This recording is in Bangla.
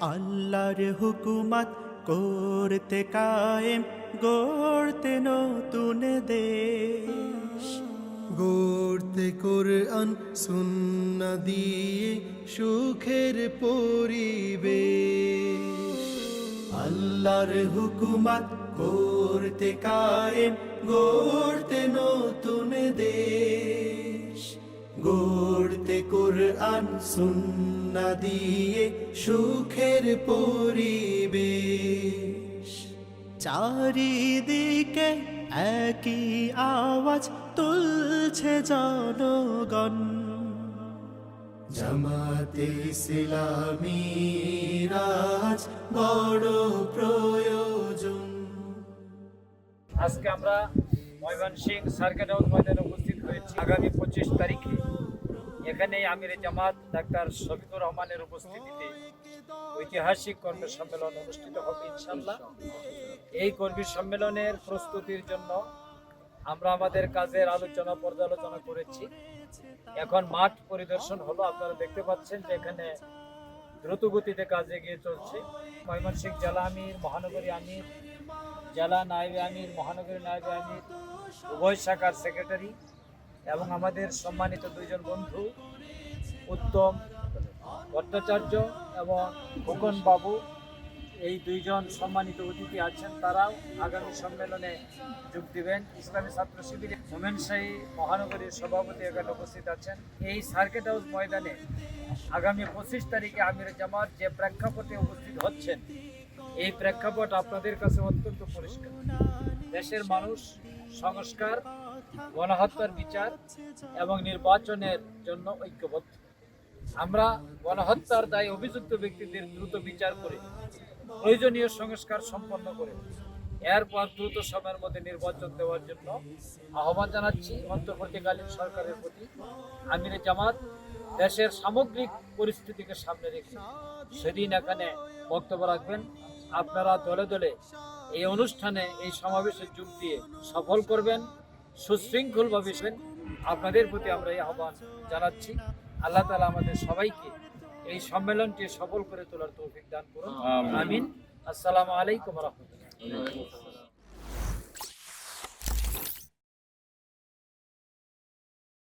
আল্লাহর হুকুমত করতে কায়েম, গড়তে নতুন দেশ। গড়তে কোরআন সুন্না দিয়ে সুখের পরিবেশ। আল্লাহর হুকুমত করতে কায়েম, গড়তে নতুন দেশ। গড়তে কোরআন, সুন্না দিয়ে সুখের পরিবেশ। চারিদিকে একই আওয়াজ তুলছে জনগণ। জামাতে ইসলামী রাজ বড় প্রয়োজন। আজকে আমরা ময়মনসিংহ সার্কেট হাউস ময়দানে উপস্থিত হয়েছি। আগামী পঁচিশ তারিখে। এখানে আমির জামাত, ডাক্তার শফিকুর রহমানের উপস্থিতিতে ঐতিহাসিক কর্মী সম্মেলন অনুষ্ঠিত হবে ইনশাল্লাহ এই কর্মী সম্মেলনের প্রস্তুতির জন্য আমরা আমাদের কাজের আলোচনা, পর্যালোচনা করেছি। এখন মাঠ পরিদর্শন হলো, আপনারা দেখতে পাচ্ছেন যে এখানে দ্রুত গতিতে কাজ এগিয়ে চলছে। ময়মনসিংহ জেলা আমির, মহানগরী আমির, জেলা নায়েবে আমির, মহানগরী নায়েবে আমির, উভয় শাখার সেক্রেটারি। এবং আমাদের সম্মানিত দুইজন বন্ধু, উত্তম ভট্টাচার্য এবং খোকন বাবু, এই দুইজন সম্মানিত অতিথি আছেন, তারাও আগামী সম্মেলনে যোগ দিবেন। ইসলামী ছাত্র মোমেন শাহী মহানগরীর সভাপতি এখানে উপস্থিত আছেন। এই সার্কিট হাউস ময়দানে আগামী পঁচিশ তারিখে আমির জামাত যে প্রেক্ষাপটে উপস্থিত হচ্ছেন, এই প্রেক্ষাপট আপনাদের কাছে অত্যন্ত পরিষ্কার। দেশের মানুষ সংস্কার গণহত্যার বিচার এবং নির্বাচনের জন্য ঐক্যবদ্ধ। আমরা গণহত্যার দায় অভিযুক্ত ব্যক্তিদের দ্রুত বিচার করে, প্রয়োজনীয় সংস্কার সম্পন্ন করে, এরপর দ্রুত সময়ের মধ্যে নির্বাচন দেওয়ার জন্য আহ্বান জানাচ্ছি অন্তর্বর্তীকালীন সরকারের প্রতি। আমির জামাত, দেশের সামগ্রিক পরিস্থিতিকে সামনে রেখে সেদিন এখানে বক্তব্য রাখবেন। আপনারা দলে দলে এই অনুষ্ঠানে এই সমাবেশে যোগ দিয়ে সফল করবেন। সুশৃঙ্খলভাবে ভাবেছেন আপনাদের প্রতি আমরা এই আহ্বান জানাচ্ছি। আল্লাহ তালা আমাদের সবাইকে এই সম্মেলনটি সফল করে তোলার তৌফিক দান করুন। আমিন। আসসালামু আলাইকুম রহমতুল্লাহ।